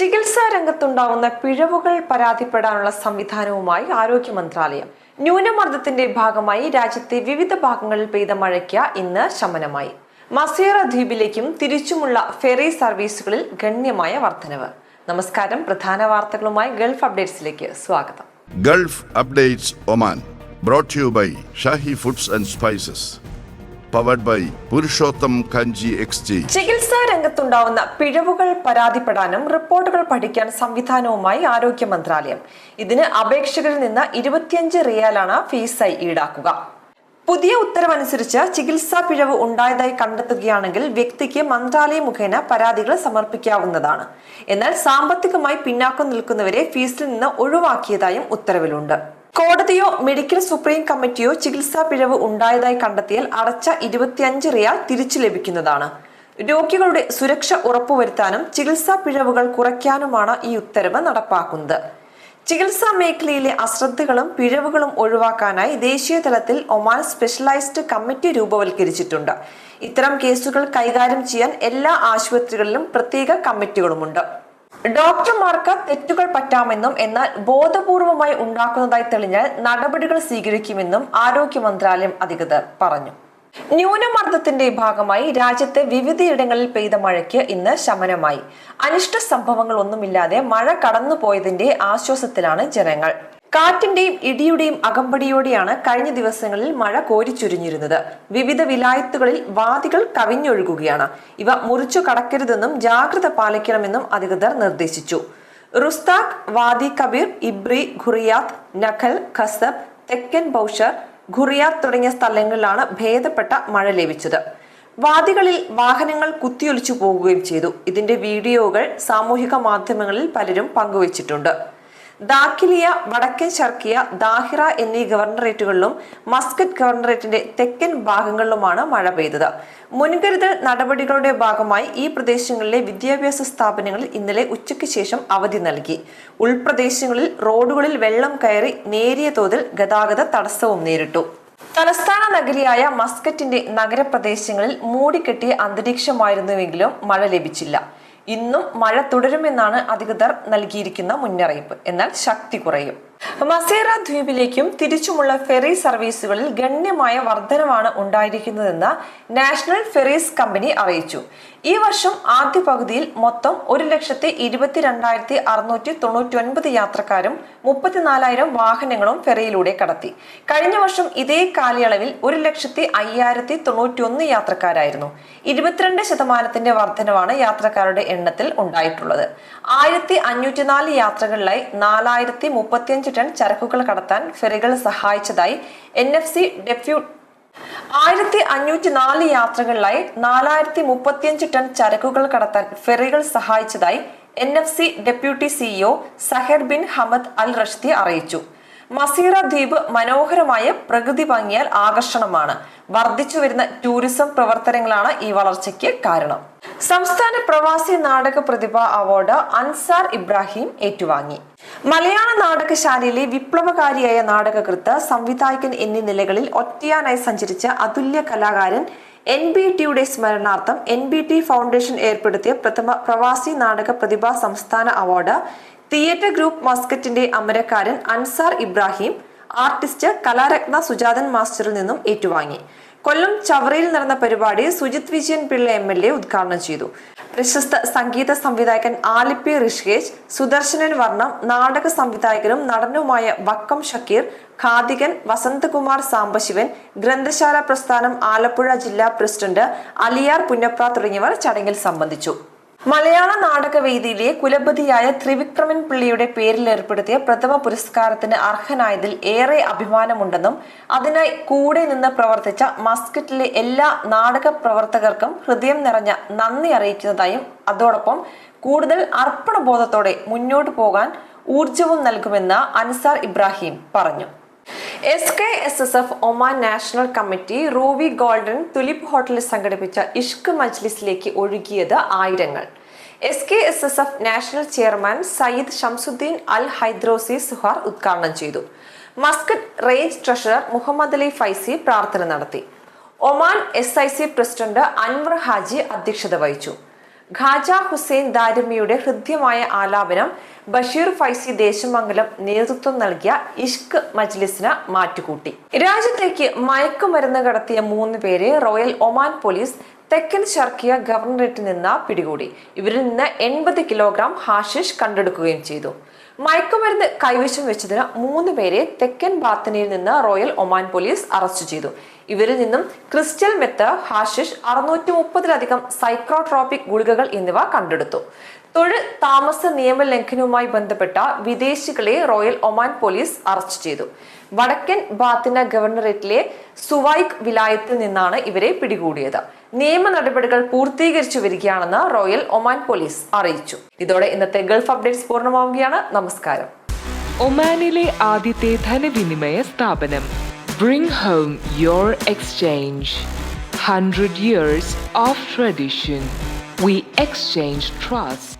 ചികിത്സാ രംഗത്തുണ്ടാവുന്ന പിഴവുകൾ പരാതിപ്പെടാനുള്ള സംവിധാനവുമായി ആരോഗ്യ മന്ത്രാലയം. ന്യൂനമർദ്ദത്തിന്റെ ഭാഗമായി രാജ്യത്തെ വിവിധ ഭാഗങ്ങളിൽ പെയ്ത മഴയ്ക്ക് ഇന്ന് ശമനമായി. മസേറ ദ്വീപിലേക്കും തിരിച്ചുമുള്ള ഫെറി സർവീസുകളിൽ ഗണ്യമായ വർധനവ്. നമസ്കാരം പ്രധാന വാർത്തകളുമായി ഗൾഫ് അപ്ഡേറ്റ്സിലേക്ക് സ്വാഗതം. Gulf updates Oman brought you by Shahi foods and spices powered by Purushottam Kanji exchange ചികിത്സാ രംഗത്തുണ്ടാവുന്ന പിഴവുകൾ പരാതിപ്പെടാനും റിപ്പോർട്ടുകൾ പഠിക്കാൻ സംവിധാനവുമായി ആരോഗ്യ മന്ത്രാലയം. ഇതിന് അപേക്ഷകരിൽ നിന്ന് ഇരുപത്തിയഞ്ച് റിയാലാണ് ഫീസായി ഈടാക്കുക. പുതിയ ഉത്തരവനുസരിച്ച് ചികിത്സാ പിഴവ് ഉണ്ടായതായി കണ്ടെത്തുകയാണെങ്കിൽ വ്യക്തിക്ക് മന്ത്രാലയം മുഖേന പരാതികൾ സമർപ്പിക്കാവുന്നതാണ്. എന്നാൽ സാമ്പത്തികമായി പിന്നാക്കം നിൽക്കുന്നവരെ ഫീസിൽ നിന്ന് ഒഴിവാക്കിയതായും ഉത്തരവിലുണ്ട്. കോടതിയോ മെഡിക്കൽ സുപ്രീം കമ്മിറ്റിയോ ചികിത്സാ പിഴവ് ഉണ്ടായതായി കണ്ടെത്തിയാൽ അടച്ച ഇരുപത്തിയഞ്ച് റിയാൽ തിരിച്ചു ലഭിക്കുന്നതാണ്. രോഗികളുടെ സുരക്ഷ ഉറപ്പുവരുത്താനും ചികിത്സാ പിഴവുകൾ കുറയ്ക്കാനുമാണ് ഈ ഉത്തരവ് നടപ്പാക്കുന്നത്. ചികിത്സാ മേഖലയിലെ അശ്രദ്ധകളും പിഴവുകളും ഒഴിവാക്കാനായി ദേശീയ തലത്തിൽ ഒമാൻ സ്പെഷ്യലൈസ്ഡ് കമ്മിറ്റി രൂപവൽക്കരിച്ചിട്ടുണ്ട്. ഇത്തരം കേസുകൾ കൈകാര്യം ചെയ്യാൻ എല്ലാ ആശുപത്രികളിലും പ്രത്യേക കമ്മിറ്റികളുമുണ്ട്. ഡോക്ടർമാർക്ക് തെറ്റുകൾ പറ്റാമെന്നും എന്നാൽ ബോധപൂർവമായി ഉണ്ടാക്കുന്നതായി തെളിഞ്ഞാൽ നടപടികൾ സ്വീകരിക്കുമെന്നും ആരോഗ്യ മന്ത്രാലയം അധികൃതർ പറഞ്ഞു. ന്യൂനമർദ്ദത്തിന്റെ ഭാഗമായി രാജ്യത്തെ വിവിധയിടങ്ങളിൽ പെയ്ത മഴയ്ക്ക് ഇന്ന് ശമനമായി. അനിഷ്ട സംഭവങ്ങൾ ഒന്നുമില്ലാതെ മഴ കടന്നുപോയതിന്റെ ആശ്വാസത്തിലാണ് ജനങ്ങൾ. കാറ്റിന്റെയും ഇടിയുടെയും അകമ്പടിയോടെയാണ് കഴിഞ്ഞ ദിവസങ്ങളിൽ മഴ കോരിച്ചുരിഞ്ഞിരുന്നത് വിവിധ വിലായത്തുകളിൽ വാദികൾ കവിഞ്ഞൊഴുകുകയാണ്. ഇവ മുറിച്ചു കടക്കരുതെന്നും ജാഗ്രത പാലിക്കണമെന്നും അധികൃതർ നിർദ്ദേശിച്ചു. Rustaq Wadi Kabir Ibri Quriyat Nakhal Khasab തെക്കൻ ബൌഷർ ഖുറിയാത്ത് തുടങ്ങിയ സ്ഥലങ്ങളിലാണ് ഭേദപ്പെട്ട മഴ ലഭിച്ചത്. വാദികളിൽ വാഹനങ്ങൾ കുത്തിയൊലിച്ചു പോകുകയും ചെയ്തു. ഇതിന്റെ വീഡിയോകൾ സാമൂഹിക മാധ്യമങ്ങളിൽ പലരും പങ്കുവച്ചിട്ടുണ്ട്. ദാഖിലിയ വടക്കൻ ഷർക്കിയ ദാഹിറ എന്നീ ഗവർണറേറ്റുകളിലും മസ്കറ്റ് ഗവർണറേറ്റിന്റെ തെക്കൻ ഭാഗങ്ങളിലുമാണ് മഴ പെയ്തത്. മുൻകരുതൽ നടപടികളുടെ ഭാഗമായി ഈ പ്രദേശങ്ങളിലെ വിദ്യാഭ്യാസ സ്ഥാപനങ്ങളിൽ ഇന്നലെ ഉച്ചയ്ക്ക് ശേഷം അവധി നൽകി. ഉൾപ്രദേശങ്ങളിൽ റോഡുകളിൽ വെള്ളം കയറി നേരിയ തോതിൽ ഗതാഗത തടസ്സവും നേരിട്ടു. തലസ്ഥാന നഗരിയായ മസ്കറ്റിന്റെ നഗരപ്രദേശങ്ങളിൽ മൂടിക്കെട്ടിയ അന്തരീക്ഷമായിരുന്നുവെങ്കിലും മഴ ലഭിച്ചില്ല. ഇന്നും മഴ തുടരുമെന്നാണ് അധികൃതർ നൽകിയിരിക്കുന്ന മുന്നറിയിപ്പ്. എന്നാൽ ശക്തി കുറയും. മസേറ ദ്വീപിലേക്കും തിരിച്ചുമുള്ള ഫെറി സർവീസുകളിൽ ഗണ്യമായ വർധനവാണ് ഉണ്ടായിരിക്കുന്നതെന്ന് നാഷണൽ ഫെറീസ് കമ്പനി അറിയിച്ചു. ഈ വർഷം ആദ്യ പകുതിയിൽ മൊത്തം ഒരു ലക്ഷത്തി ഇരുപത്തിരണ്ടായിരത്തി അറുന്നൂറ്റി തൊണ്ണൂറ്റി ഒൻപത് യാത്രക്കാരും മുപ്പത്തിനാലായിരം വാഹനങ്ങളും ഫെറിയിലൂടെ കടത്തി. കഴിഞ്ഞ വർഷം ഇതേ കാലയളവിൽ ഒരു ലക്ഷത്തി അയ്യായിരത്തി തൊണ്ണൂറ്റി ഒന്ന് യാത്രക്കാരായിരുന്നു. ഇരുപത്തിരണ്ട് ശതമാനത്തിന്റെ വർധനവാണ് യാത്രക്കാരുടെ എണ്ണത്തിൽ ഉണ്ടായിട്ടുള്ളത്. ആയിരത്തി അഞ്ഞൂറ്റിനാല് യാത്രകളിലായി നാലായിരത്തി മുപ്പത്തിയഞ്ച് ടൺ ചരക്കുകൾ കടത്താൻ ഫെറികൾ സഹായിച്ചതായി എൻ എഫ് സി ഡെപ്യൂ ആയിരത്തി അഞ്ഞൂറ്റി നാല് യാത്രകളിലായി നാലായിരത്തി മുപ്പത്തിയഞ്ച് ടൺ ചരക്കുകൾ കടത്താൻ ഫെറികൾ സഹായിച്ചതായി N F C deputy CEO Sahar bin Hamad al Rashdi അറിയിച്ചു. മസീറ ദ്വീപ് മനോഹരമായ പ്രകൃതി ഭംഗിയാൽ ആകർഷണമാണ്. വർദ്ധിച്ചു വരുന്ന ടൂറിസം പ്രവർത്തനങ്ങളാണ് ഈ വളർച്ചയ്ക്ക് കാരണം. സംസ്ഥാന പ്രവാസി നാടക പ്രതിഭ അവാർഡ് അൻസാർ ഇബ്രാഹിം ഏറ്റുവാങ്ങി. മലയാള നാടകശാലയിലെ വിപ്ലവകാരിയായ നാടകകൃത്ത് സംവിധായകൻ എന്നീ നിലകളിൽ ഒറ്റയാനായി സഞ്ചരിച്ച അതുല്യ കലാകാരൻ എൻ ബി ടിയുടെ സ്മരണാർത്ഥം എൻ ബി ടി ഫൗണ്ടേഷൻ ഏർപ്പെടുത്തിയ പ്രഥമ പ്രവാസി നാടക പ്രതിഭാ സംസ്ഥാന അവാർഡ് തിയേറ്റർ ഗ്രൂപ്പ് മസ്കറ്റിന്റെ അമരക്കാരൻ അൻസാർ ഇബ്രാഹിം ആർട്ടിസ്റ്റ് കലാരത്ന സുജാതൻ മാസ്റ്ററിൽ നിന്നും ഏറ്റുവാങ്ങി. കൊല്ലം ചവറയിൽ നടന്ന പരിപാടി Sujith Vijayan Pillai M L A ഉദ്ഘാടനം ചെയ്തു. പ്രശസ്ത സംഗീത സംവിധായകൻ ആലിപ്പി ഋഷികേശ് സുദർശനൻ വർണം നാടക സംവിധായകനും നടനുമായ വക്കം ഷക്കീർ ഖാദികൻ വസന്തകുമാർ സാംബശിവൻ ഗ്രന്ഥശാല പ്രസ്ഥാനം ആലപ്പുഴ ജില്ലാ പ്രസിഡന്റ് അലിയാർ പുന്നപ്ര തുടങ്ങിയവർ ചടങ്ങിൽ സംബന്ധിച്ചു. മലയാള നാടകവേദിയിലെ കുലപതിയായ ത്രിവിക്രമൻ പിള്ളിയുടെ പേരിൽ ഏർപ്പെടുത്തിയ പ്രഥമ പുരസ്കാരത്തിന് അർഹനായതിൽ ഏറെ അഭിമാനമുണ്ടെന്നും അതിനായി കൂടെ നിന്ന് പ്രവർത്തിച്ച മസ്കറ്റിലെ എല്ലാ നാടക പ്രവർത്തകർക്കും ഹൃദയം നിറഞ്ഞ നന്ദി അറിയിക്കുന്നതായും അതോടൊപ്പം കൂടുതൽ അർപ്പണബോധത്തോടെ മുന്നോട്ടു പോകാൻ ഊർജവും നൽകുമെന്ന് അൻസാർ ഇബ്രാഹിം പറഞ്ഞു. S K S S F Oman national committee Ruwi Golden Tulip ഹോട്ടലിൽ സംഘടിപ്പിച്ച ഇഷ്ക് മജ്ലിസിലേക്ക് ഒഴുകിയത് ആയിരങ്ങൾ. S K S S F national chairman Sayyid Shamsuddin Al Haidrosi Sohar ഉദ്ഘാടനം ചെയ്തു. Muscat range treasurer Muhammad Ali Faizy പ്രാർത്ഥന നടത്തി. Oman S I C president Anwar Haji അധ്യക്ഷത വഹിച്ചു. ഖാജ ഹുസൈൻ ദാരിമിയുടെ ഹൃദ്യമായ ആലാപനം ബഷീർ ഫൈസി ദേശമംഗലം നേതൃത്വം നൽകിയ ഇഷ്ക് മജ്ലിസിന് മാറ്റുകൂട്ടി. രാജ്യത്തേക്ക് മയക്കുമരുന്ന് കടത്തിയ മൂന്ന് പേരെ റോയൽ ഒമാൻ പോലീസ് തെക്കൻ ഷർക്കിയ ഗവർണറേറ്റിൽ നിന്ന് പിടികൂടി. ഇവരിൽ നിന്ന് എൺപത് കിലോഗ്രാം ഹാഷിഷ് കണ്ടെടുക്കുകയും ചെയ്തു. മയക്കുമരുന്ന് കൈവശം വെച്ചതിന് മൂന്ന് പേരെ തെക്കൻ ബാത്തനിയിൽ നിന്ന് റോയൽ ഒമാൻ പോലീസ് അറസ്റ്റ് ചെയ്തു. ഇവരിൽ നിന്നും ക്രിസ്റ്റൽ മെത്ത് ഹാഷിഷ് അറുന്നൂറ്റി മുപ്പതിലധികം സൈക്രോട്രോപിക് ഗുളികകൾ എന്നിവ കണ്ടെടുത്തു. തൊഴിൽ താമസ നിയമ ലംഘനവുമായി ബന്ധപ്പെട്ട വിദേശികളെ റോയൽ ഒമാൻ പോലീസ് അറസ്റ്റ് ചെയ്തു. വടക്കൻ ബാത്തിന ഗവർണറേറ്റിലെ സുവൈക് വിലായത്തിൽ നിന്നാണ് ഇവരെ പിടികൂടിയത്. നിയമ നടപടികൾ പൂർത്തീകരിച്ചു വരികയാണെന്ന് റോയൽ ഒമാൻ പോലീസ് അറിയിച്ചു. ഇതോടെ ഇന്നത്തെ ഗൾഫ് അപ്ഡേറ്റ്സ് പൂർണമാവുകയാണ്. നമസ്കാരം. ഒമാനിലെ ആദ്യത്തെ ധനവിനിമയ സ്ഥാപനം bring home your exchange hundred years of tradition we exchange trust